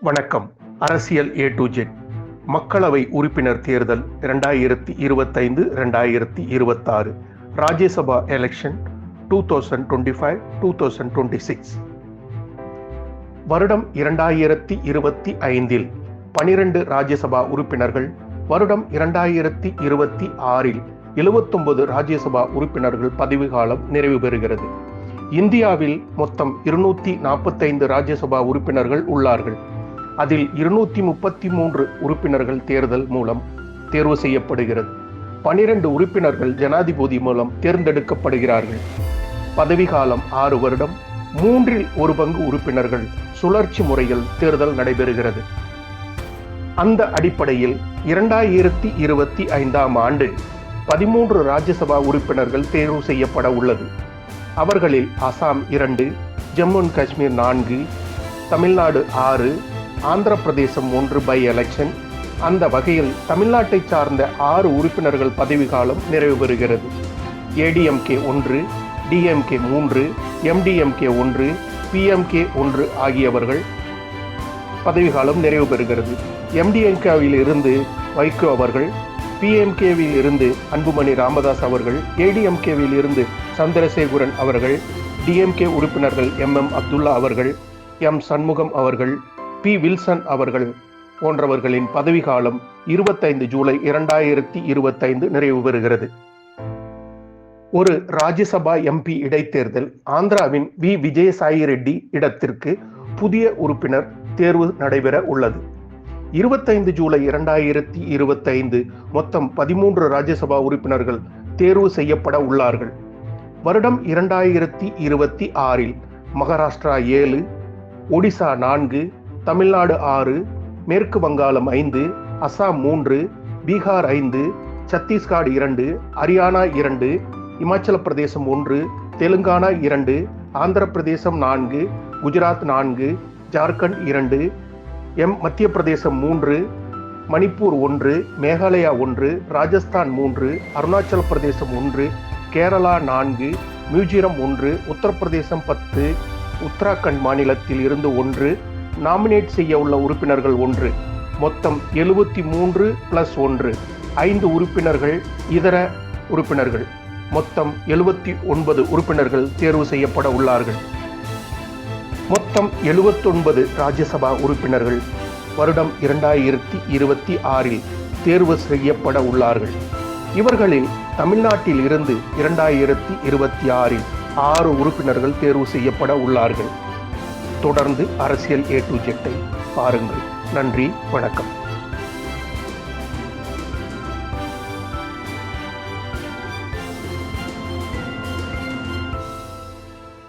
வணக்கம். அரசியல் A to Z மக்களவை உறுப்பினர் தேர்தல் இரண்டாயிரத்தி இருபத்தைந்து இரண்டாயிரத்தி இருபத்தாறு. Rajya Sabha election two thousand twenty five two thousand twenty six வருடம் இரண்டாயிரத்தி இருபத்தி ஐந்தில் பனிரெண்டு ராஜ்யசபா உறுப்பினர்கள் வருடம் இரண்டாயிரத்தி இருபத்தி ஆறில் எழுபத்தொன்பது ராஜ்யசபா உறுப்பினர்கள் பதவி காலம் நிறைவு பெறுகிறது. இந்தியாவில் மொத்தம் இருநூத்தி நாற்பத்தைந்து ராஜ்யசபா உறுப்பினர்கள் உள்ளார்கள். அதில் இருநூத்தி முப்பத்தி மூன்று உறுப்பினர்கள் தேர்தல் மூலம் தேர்வு செய்யப்படுகிறது. பனிரெண்டு உறுப்பினர்கள் ஜனாதிபதி மூலம் தேர்ந்தெடுக்கப்படுகிறார்கள். பதவிகாலம் ஆறு வருடம். மூன்றில் ஒரு பங்கு உறுப்பினர்கள் சுழற்சி முறையில் தேர்தல் நடைபெறுகிறது. அந்த அடிப்படையில் இரண்டாயிரத்தி இருபத்தி ஐந்தாம் ஆண்டு பதிமூன்று ராஜ்யசபா உறுப்பினர்கள் தேர்வு செய்யப்பட உள்ளது. அவர்களில் அசாம் இரண்டு ஜம்மு அண்ட் காஷ்மீர் நான்கு தமிழ்நாடு ஆறு ஆந்திர பிரதேசம் ஒன்று பை எலெக்ஷன் அந்த வகையில் தமிழ்நாட்டை சார்ந்த ஆறு உறுப்பினர்கள் பதவிகாலம் நிறைவு பெறுகிறது. ஏடிஎம்கே ஒன்று டிஎம்கே மூன்று எம்டிஎம்கே ஒன்று பிஎம்கே ஒன்று ஆகியவர்கள் பதவிக்காலம் நிறைவு பெறுகிறது. எம்டிஎம்கேவில் இருந்து வைகோ அவர்கள் பிஎம்கேவில் இருந்து அன்புமணி ராமதாஸ் அவர்கள் ஏடிஎம்கேவில் இருந்து சந்திரசேகரன் அவர்கள் டிஎம்கே உறுப்பினர்கள் எம் எம் அப்துல்லா அவர்கள் எம் சண்முகம் அவர்கள் பி. வில்சன் அவர்கள் போன்றவர்களின் பதவிகாலம் இருபத்தைந்து ஜூலை இரண்டாயிரத்தி இருபத்தைந்து நிறைவு பெறுகிறது. ஒரு ராஜ்யசபா எம்பி இடைத்தேர்தல் ஆந்திராவின் வி. விஜயசாயி ரெட்டி இடத்திற்கு புதிய உறுப்பினர் தேர்வு நடைபெற உள்ளது. இருபத்தைந்து ஜூலை இரண்டாயிரத்தி இருபத்தைந்து மொத்தம் பதிமூன்று ராஜ்யசபா உறுப்பினர்கள் தேர்வு செய்யப்பட உள்ளார்கள். வருடம் இரண்டாயிரத்தி இருபத்தி ஆறில் மகாராஷ்டிரா ஏழு ஒடிசா நான்கு தமிழ்நாடு ஆறு மேற்கு வங்காளம் ஐந்து அசாம் மூன்று பீகார் ஐந்து சத்தீஸ்கர் இரண்டு ஹரியானா இரண்டு இமாச்சல பிரதேசம் ஒன்று தெலுங்கானா இரண்டு ஆந்திர பிரதேசம் நான்கு குஜராத் நான்கு ஜார்க்கண்ட் இரண்டு எம் மத்திய பிரதேசம் மூன்று மணிப்பூர் ஒன்று மேகாலயா ஒன்று ராஜஸ்தான் மூன்று அருணாச்சல பிரதேசம் ஒன்று கேரளா நான்கு மியூசிரம் ஒன்று உத்தரப்பிரதேசம் பத்து உத்தராகண்ட் மாநிலத்தில் இருந்து ஒன்று நாமினேட் செய்ய உள்ள உறுப்பினர்கள் ஒன்று. மொத்தம் எழுபத்தி மூன்று பிளஸ் ஒன்று. ஐந்து உறுப்பினர்கள் இதர உறுப்பினர்கள். மொத்தம் எழுபத்தி ஒன்பது உறுப்பினர்கள் தேர்வு செய்யப்பட உள்ளார்கள். மொத்தம் எழுபத்தொன்பது ராஜ்யசபா உறுப்பினர்கள் வருடம் இரண்டாயிரத்தி இருபத்தி ஆறில் தேர்வு செய்யப்பட உள்ளார்கள். இவர்களில் தமிழ்நாட்டில் இருந்து இரண்டாயிரத்தி இருபத்தி ஆறில் ஆறு உறுப்பினர்கள் தேர்வு செய்யப்பட உள்ளார்கள். தொடர்ந்து அரசியல் ஏ டு ஜெட்டை பாருங்கள். நன்றி வணக்கம்.